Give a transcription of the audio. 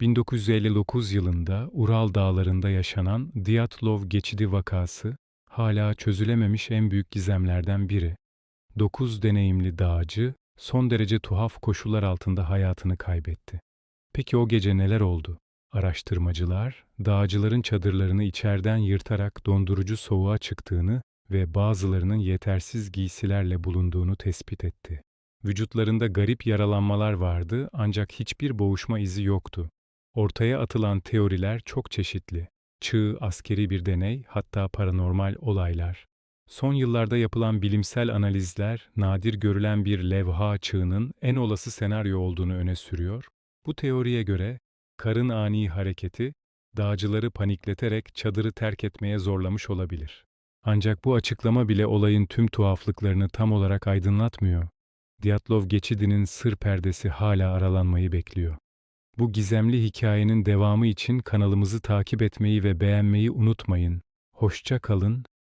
1959 yılında Ural Dağları'nda yaşanan Dyatlov geçidi vakası hala çözülememiş en büyük gizemlerden biri. Dokuz deneyimli dağcı son derece tuhaf koşullar altında hayatını kaybetti. Peki o gece neler oldu? Araştırmacılar, dağcıların çadırlarını içeriden yırtarak dondurucu soğuğa çıktığını ve bazılarının yetersiz giysilerle bulunduğunu tespit etti. Vücutlarında garip yaralanmalar vardı ancak hiçbir boğuşma izi yoktu. Ortaya atılan teoriler çok çeşitli. Çığ, askeri bir deney, hatta paranormal olaylar. Son yıllarda yapılan bilimsel analizler, nadir görülen bir levha çığının en olası senaryo olduğunu öne sürüyor. Bu teoriye göre, karın ani hareketi, dağcıları panikleterek çadırı terk etmeye zorlamış olabilir. Ancak bu açıklama bile olayın tüm tuhaflıklarını tam olarak aydınlatmıyor. Dyatlov geçidinin sır perdesi hala aralanmayı bekliyor. Bu gizemli hikayenin devamı için kanalımızı takip etmeyi ve beğenmeyi unutmayın. Hoşça kalın,